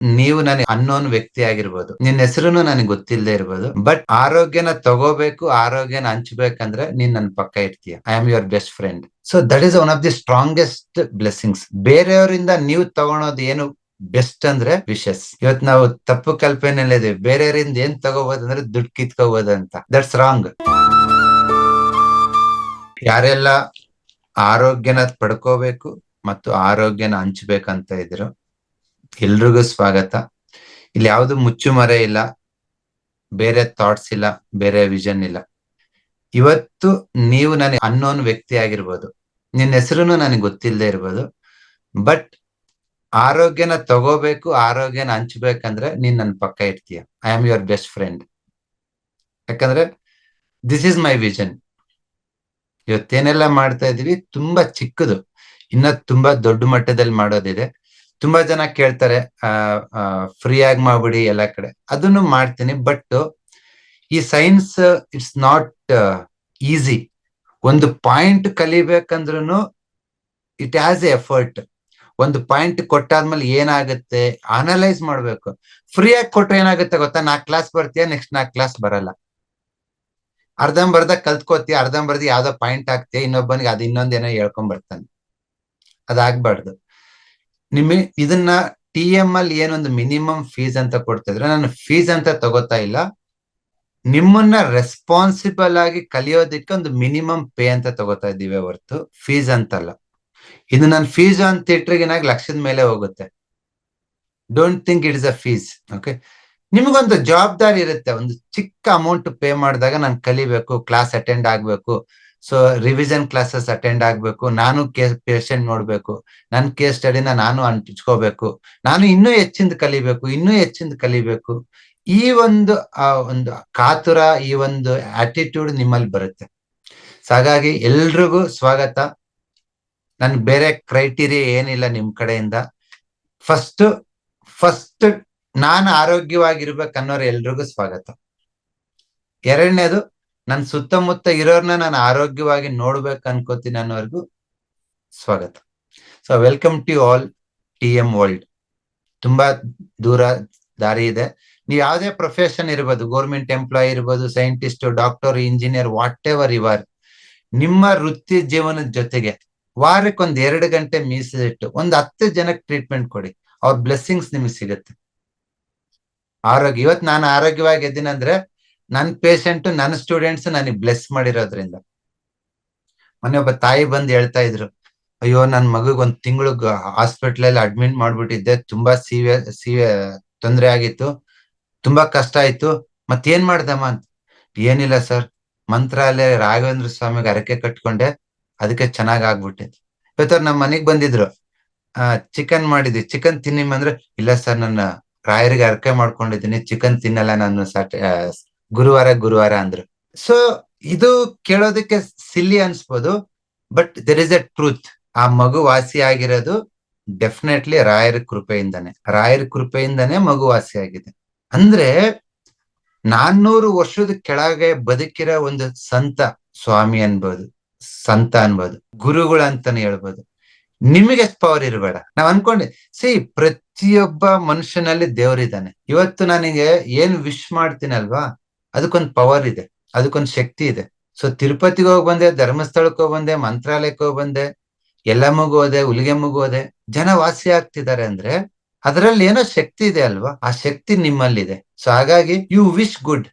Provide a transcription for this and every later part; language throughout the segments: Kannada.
ನೀವು ನನಗೆ ಅನ್ನೋನ್ ವ್ಯಕ್ತಿ ಆಗಿರ್ಬೋದು. ನಿನ್ನ ಹೆಸರು ನನಗೆ ಗೊತ್ತಿಲ್ಲದೆ ಇರ್ಬೋದು. ಬಟ್ ಆರೋಗ್ಯನ ತಗೋಬೇಕು, ಆರೋಗ್ಯನ ಹಂಚ್ಬೇಕಂದ್ರೆ ನೀನ್ ನನ್ನ ಪಕ್ಕ ಇರ್ತೀಯ. I am your best friend so that is one of the strongest blessings ಬೇರೆಯವರಿಂದ ನೀವು ತಗೊಳೋದು ಏನು ಬೆಸ್ಟ್ ಅಂದ್ರೆ ವಿಶಸ್ ಇವತ್ ನಾವು ತಪ್ಪು ಕಲ್ಪನೆಯಲ್ಲಿ ಇದೀವಿ ಬೇರೆಯವರಿಂದ ಏನ್ ತಗೋಬಹುದು ಅಂದ್ರೆ ದುಡ್ಡು ಅಂತ. ದಟ್ಸ್ ರಾಂಗ್ ಯಾರೆಲ್ಲ ಆರೋಗ್ಯನ ಪಡ್ಕೋಬೇಕು ಮತ್ತು ಆರೋಗ್ಯನ ಹಂಚ್ಬೇಕಂತ ಇದ್ರು ಎಲ್ರಿಗೂ ಸ್ವಾಗತ. ಇಲ್ಲಿ ಯಾವ್ದು ಮುಚ್ಚುಮರೆ ಇಲ್ಲ, ಬೇರೆ ಥಾಟ್ಸ್ ಇಲ್ಲ, ಬೇರೆ ವಿಷನ್ ಇಲ್ಲ. ಇವತ್ತು ನೀವು ನನಗೆ ಅನ್ನೋನ್ ವ್ಯಕ್ತಿ ಆಗಿರ್ಬೋದು. ನಿನ್ನ ಹೆಸರು ನನಗೆ ಗೊತ್ತಿಲ್ಲದೆ ಇರ್ಬೋದು. ಬಟ್ ಆರೋಗ್ಯನ ತಗೋಬೇಕು, ಆರೋಗ್ಯನ ಹಂಚ್ಬೇಕಂದ್ರೆ ನೀನ್ ನನ್ನ ಪಕ್ಕ ಇರ್ತೀಯ. I am your best friend ಯಾಕಂದ್ರೆ ದಿಸ್ ಇಸ್ ಮೈ ವಿಷನ್ ಇವತ್ತೇನೆಲ್ಲ ಮಾಡ್ತಾ ಇದೀವಿ? ತುಂಬಾ ಚಿಕ್ಕದು. ಇನ್ನ ತುಂಬಾ ದೊಡ್ಡ ಮಟ್ಟದಲ್ಲಿ ಮಾಡೋದಿದೆ. ತುಂಬಾ ಜನ ಕೇಳ್ತಾರೆ ಫ್ರೀ ಆಗಿ ಮಾಡ್ಬಿಡಿ ಎಲ್ಲ ಕಡೆ. ಅದನ್ನು ಮಾಡ್ತೀನಿ ಬಟ್ ಈ ಸೈನ್ಸ್ ಇಟ್ಸ್ ನಾಟ್ ಈಸಿ ಒಂದು ಪಾಯಿಂಟ್ ಕಲಿಬೇಕಂದ್ರೂ ಇಟ್ ಹ್ಯಾಸ್ ಎ ಎಫರ್ಟ್ ಒಂದು ಪಾಯಿಂಟ್ ಕೊಟ್ಟಾದ್ಮೇಲೆ ಏನಾಗುತ್ತೆ ಅನಲೈಸ್ ಮಾಡ್ಬೇಕು. ಫ್ರೀ ಆಗಿ ಕೊಟ್ರೆ ಏನಾಗುತ್ತೆ ಗೊತ್ತಾ? ನಾಲ್ಕು ಕ್ಲಾಸ್ ಬರ್ತೀಯ? ನೆಕ್ಸ್ಟ್ ನಾಲ್ಕು ಕ್ಲಾಸ್ ಬರಲ್ಲ. ಅರ್ಧಂಬರ್ಧ ಕಲ್ತ್ಕೋತೀಯ ಅರ್ಧಂಬರ್ಧ ಯಾವ್ದೋ ಪಾಯಿಂಟ್ ಹಾಕ್ತೀಯ, ಇನ್ನೊಬ್ಬನಿಗೆ ಅದು ಇನ್ನೊಂದೇನೋ ಹೇಳ್ಕೊಂಡ್ ಬರ್ತಾನೆ. ಅದಾಗ್ಬಾರ್ದು. ನಿಮಗೆ ಇದನ್ನ ಟಿ ಎಂ ಅಲ್ಲಿ ಏನೊಂದು ಮಿನಿಮಮ್ ಫೀಸ್ ಅಂತ ಕೊಡ್ತಿದ್ರೆ ನಾನು ಫೀಸ್ ಅಂತ ತಗೋತಾ ಇಲ್ಲ. ನಿಮ್ಮನ್ನ ರೆಸ್ಪಾನ್ಸಿಬಲ್ ಆಗಿ ಕಲಿಯೋದಕ್ಕೆ ಒಂದು ಮಿನಿಮಮ್ ಪೇ ಅಂತ ತಗೋತಾ ಇದ್ದೀವಿ ಹೊರ್ತು ಫೀಸ್ ಅಂತಲ್ಲ. ಇದು ನಾನು ಫೀಸ್ ಅಂತ ಇಟ್ರಿಗೆ ಏನಾಗಿ ಲಕ್ಷದ ಮೇಲೆ ಹೋಗುತ್ತೆ. Don't think it is a fees okay ನಿಮಗೊಂದು ಜವಾಬ್ದಾರಿ ಇರುತ್ತೆ, ಒಂದು ಚಿಕ್ಕ ಅಮೌಂಟ್ ಪೇ ಮಾಡಿದಾಗ ನಾನು ಕಲಿಬೇಕು ಕ್ಲಾಸ್ ಅಟೆಂಡ್ ಆಗ್ಬೇಕು. ಸೊ ರಿವಿಷನ್ ಕ್ಲಾಸಸ್ ಅಟೆಂಡ್ ಆಗ್ಬೇಕು. ನಾನು ಕೇಸ್ ಪೇಷಂಟ್ ನೋಡ್ಬೇಕು. ನನ್ನ ಕೇಸ್ ಸ್ಟಡಿನ ನಾನು ಅಂಟಿಸ್ಕೋಬೇಕು. ನಾನು ಇನ್ನೂ ಹೆಚ್ಚಿಂದ ಕಲಿಬೇಕು, ಇನ್ನೂ ಹೆಚ್ಚಿಂದ ಕಲಿಬೇಕು. ಈ ಒಂದು, ಆ ಒಂದು ಕಾತುರ, ಈ ಒಂದು ಆಟಿಟ್ಯೂಡ್ ನಿಮ್ಮಲ್ಲಿ ಬರುತ್ತೆ. ಸೊ ಹಾಗಾಗಿ ಎಲ್ರಿಗೂ ಸ್ವಾಗತ. ನನ್ ಬೇರೆ ಕ್ರೈಟೀರಿಯಾ ಏನಿಲ್ಲ ನಿಮ್ ಕಡೆಯಿಂದ. ಫಸ್ಟ್ ಫಸ್ಟ್ ನಾನು ಆರೋಗ್ಯವಾಗಿರ್ಬೇಕನ್ನೋರು ಎಲ್ರಿಗೂ ಸ್ವಾಗತ. ಎರಡನೇದು ನನ್ ಸುತ್ತಮುತ್ತ ಇರೋರ್ನ ನಾನು ಆರೋಗ್ಯವಾಗಿ ನೋಡ್ಬೇಕು ಅನ್ಕೋತೀನಿ ಅನ್ನೋರ್ಗು ಸ್ವಾಗತ. So welcome to all T M world ತುಂಬಾ ದೂರ ದಾರಿ ಇದೆ. ನೀವು ಯಾವುದೇ ಪ್ರೊಫೆಷನ್ ಇರ್ಬೋದು ಗೌರ್ಮೆಂಟ್ ಎಂಪ್ಲಾಯ್ ಇರ್ಬೋದು scientist doctor engineer whatever ever ನಿಮ್ಮ ವೃತ್ತಿ ಜೀವನದ ಜೊತೆಗೆ ವಾರಕ್ಕೆ ಒಂದ್ ಎರಡು ಗಂಟೆ ಮೀಸಲಿಟ್ಟು ಒಂದ್ ಹತ್ತು ಜನಕ್ಕೆ ಟ್ರೀಟ್ಮೆಂಟ್ ಕೊಡಿ. ಅವ್ರ ಬ್ಲೆಸ್ಸಿಂಗ್ಸ್ ನಿಮಗೆ ಸಿಗುತ್ತೆ. ಆರೋಗ್ಯ, ಇವತ್ ನಾನು ಆರೋಗ್ಯವಾಗಿ ಇದ್ದೀನಿ ಅಂದ್ರೆ ನನ್ ಪೇಷಂಟ್ ನನ್ನ ಸ್ಟೂಡೆಂಟ್ಸ್ ನನಗೆ ಬ್ಲೆಸ್ ಮಾಡಿರೋದ್ರಿಂದ. ಮೊನ್ನೆ ಒಬ್ಬ ತಾಯಿ ಬಂದು ಹೇಳ್ತಾ ಇದ್ರು, ಅಯ್ಯೋ, ನನ್ ಮಗಗ್ ಒಂದ್ ತಿಂಗಳು ಹಾಸ್ಪಿಟಲ್ ಅಲ್ಲಿ ಅಡ್ಮಿಟ್ ಮಾಡ್ಬಿಟ್ಟಿದ್ದೆ, ತುಂಬಾ ಸಿವಿಯ ಸಿವಿಯ ತೊಂದರೆ ಆಗಿತ್ತು, ತುಂಬಾ ಕಷ್ಟ ಆಯ್ತು ಮತ್ತೇನ್ ಮಾಡ್ದಮ್ಮ ಅಂತ? ಏನಿಲ್ಲ ಸರ್, ಮಂತ್ರಾಲಯ ರಾಘವೇಂದ್ರ ಸ್ವಾಮಿಗೆ ಅರಕೆ ಕಟ್ಕೊಂಡೆ ಅದಕ್ಕೆ ಚೆನ್ನಾಗ್ ಆಗ್ಬಿಟ್ಟೆ. ಇವತ್ತವ್ರು ನಮ್ಮ ಮನೆಗ್ ಬಂದಿದ್ರು, ಆ ಚಿಕನ್ ಮಾಡಿದ್ವಿ ಚಿಕನ್ ತಿನ್ನಿಮ್ ಅಂದ್ರೆ ಇಲ್ಲ ಸರ್, ನನ್ನ ರಾಯರಿಗೆ ಅರಕೆ ಮಾಡ್ಕೊಂಡಿದ್ದೀನಿ ಚಿಕನ್ ತಿನ್ನಲ್ಲ ನಾನು ಗುರುವಾರ ಗುರುವಾರ ಅಂದ್ರು. ಸೊ ಇದು ಕೇಳೋದಕ್ಕೆ silly ಅನ್ಸ್ಬೋದು but there is a truth ಆ ಮಗು ವಾಸಿ ಆಗಿರೋದು ಡೆಫಿನೆಟ್ಲಿ ರಾಯರ ಕೃಪೆಯಿಂದಾನೆ. ರಾಯರ ಕೃಪೆಯಿಂದನೆ ಮಗು ವಾಸಿ ಆಗಿದೆ. ಅಂದ್ರೆ, ನಾನ್ನೂರು ವರ್ಷದ ಕೆಳಗೆ ಬದುಕಿರೋ ಒಂದು ಸಂತ ಸ್ವಾಮಿ ಅನ್ಬೋದು, ಸಂತ ಅನ್ಬೋದು, ಗುರುಗಳು ಅಂತಾನೆ ಹೇಳ್ಬೋದು. ನಿಮಗೆ ಪವರ್ ಇರಬೇಡ. ನಾವ್ ಅನ್ಕೊಂಡೆ, ಸಿ, ಪ್ರತಿಯೊಬ್ಬ ಮನುಷ್ಯನಲ್ಲಿ ದೇವರಿದ್ದಾನೆ. ಇವತ್ತು ನನಗೆ ಏನ್ ವಿಶ್ ಮಾಡ್ತೀನಲ್ವಾ? ಅದಕ್ಕೊಂದ್ ಪವರ್ ಇದೆ, ಅದಕ್ಕೊಂದ್ ಶಕ್ತಿ ಇದೆ. ಸೊ ತಿರುಪತಿಗೆ ಹೋಗಿ ಬಂದೆ ಧರ್ಮಸ್ಥಳಕ್ಕೆ ಹೋಗಿ ಬಂದೆ ಮಂತ್ರಾಲಯಕ್ಕೆ ಹೋಗಿ ಬಂದೆ, ಎಲ್ಲ ಮಗು ಹೋದೆ, ಉಲಿಗೆ ಮಗು ಹೋದೆ, ಜನ ವಾಸಿ ಆಗ್ತಿದ್ದಾರೆ ಅಂದ್ರೆ ಅದರಲ್ಲಿ ಏನೋ ಶಕ್ತಿ ಇದೆ ಅಲ್ವಾ? ಆ ಶಕ್ತಿ ನಿಮ್ಮಲ್ಲಿದೆ. ಸೊ ಹಾಗಾಗಿ ಯು ವಿಶ್ ಗುಡ್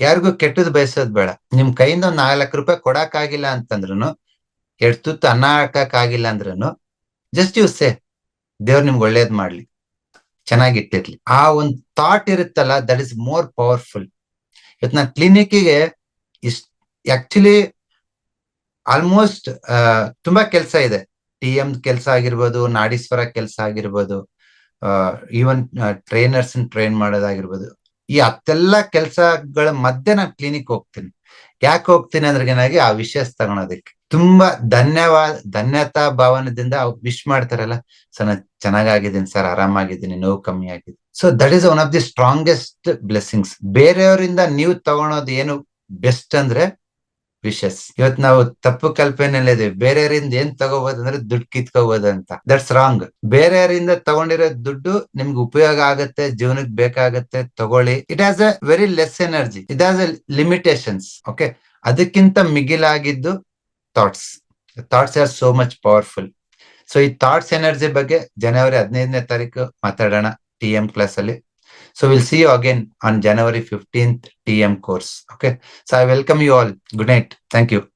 ಯಾರಿಗೂ ಕೆಟ್ಟದ್ ಬಯಸೋದ್ ಬೇಡ. ನಿಮ್ ಕೈಯಿಂದ ಒಂದ್ ನಾಲ್ಕು ರೂಪಾಯಿ ಕೊಡಕ್ ಆಗಿಲ್ಲ ಅಂತಂದ್ರು ಎರಡ್ ತುತ್ತು ಅನ್ನ ಹಾಕಕ್ ಆಗಿಲ್ಲ ಅಂದ್ರೂ ಜಸ್ಟ್ ಯು ಸೇ ದೇವ್ರು ನಿಮ್ಗೆ ಒಳ್ಳೇದ್ ಮಾಡ್ಲಿ. ಚೆನ್ನಾಗಿಟ್ಟಿರ್ಲಿ ಆ ಒಂದು ಥಾಟ್ ಇರುತ್ತಲ್ಲ ದಟ್ ಇಸ್ ಮೋರ್ ಪವರ್ಫುಲ್ ಇವತ್ತು ನಾನು ಕ್ಲಿನಿಕ್ಗೆ ಇಷ್ಟ ಆಕ್ಚುಲಿ ಆಲ್ಮೋಸ್ಟ್ ತುಂಬಾ ಕೆಲಸ ಇದೆ. ಟಿ ಎಂ ಕೆಲಸ ಆಗಿರ್ಬೋದು, ನಾಡೀಶ್ವರ ಕೆಲಸ ಆಗಿರ್ಬೋದು ಈವನ್ ಟ್ರೈನರ್ಸ್ ಟ್ರೈನ್ ಮಾಡೋದಾಗಿರ್ಬೋದು. ಈ ಹತ್ತೆಲ್ಲ ಕೆಲಸಗಳ ಮಧ್ಯೆ ನಾನು ಕ್ಲಿನಿಕ್ ಹೋಗ್ತೀನಿ. ಯಾಕೆ ಹೋಗ್ತೀನಿ ಅಂದ್ರೆ ಏನಾಗಿ ಆ ವಿಷಯ ತಗೊಳೋದಕ್ಕೆ ತುಂಬಾ ಧನ್ಯವಾದ ಧನ್ಯತಾ ಭಾವನದಿಂದ ವಿಶ್ ಮಾಡ್ತಾರಲ್ಲ. ಸರ್ ನಾನು ಚೆನ್ನಾಗಿದ್ದೀನಿ ಸರ್, ಆರಾಮಾಗಿದ್ದೀನಿ, ನೋವು ಕಮ್ಮಿ ಆಗಿದೆ. So that is one of the strongest blessings ಬೇರೆಯವರಿಂದ ನೀವು ತಗೊಳೋದು ಏನು ಬೆಸ್ಟ್ ಅಂದ್ರೆ ವಿಶಸ್ ಇವತ್ ನಾವು ತಪ್ಪು ಕಲ್ಪನೆಯಲ್ಲಿ ಇದೀವಿ. ಬೇರೆಯವರಿಂದ ಏನ್ ತಗೋಬಹುದು ಅಂದ್ರೆ ದುಡ್ಡು ಕಿತ್ಕೋಬಹುದು ಅಂತ. ದಟ್ಸ್ ರಾಂಗ್ ಬೇರೆಯವರಿಂದ ತಗೊಂಡಿರೋ ದುಡ್ಡು ನಿಮ್ಗೆ ಉಪಯೋಗ ಆಗತ್ತೆ, ಜೀವನಕ್ಕೆ ಬೇಕಾಗತ್ತೆ, ತಗೊಳ್ಳಿ. It has a very less energy it has a limitations okay ಅದಕ್ಕಿಂತ ಮಿಗಿಲಾಗಿದ್ದು thoughts thoughts are so much powerful so ಈ ಥಾಟ್ಸ್ ಎನರ್ಜಿ ಬಗ್ಗೆ ಜನವರಿ ಹದಿನೈದನೇ ತಾರೀಕು ಮಾತಾಡೋಣ ಟಿ ಎಂ ಕ್ಲಾಸ್ ಅಲ್ಲಿ. So will see you again on January fifteenth T M course okay so I welcome you all good night thank you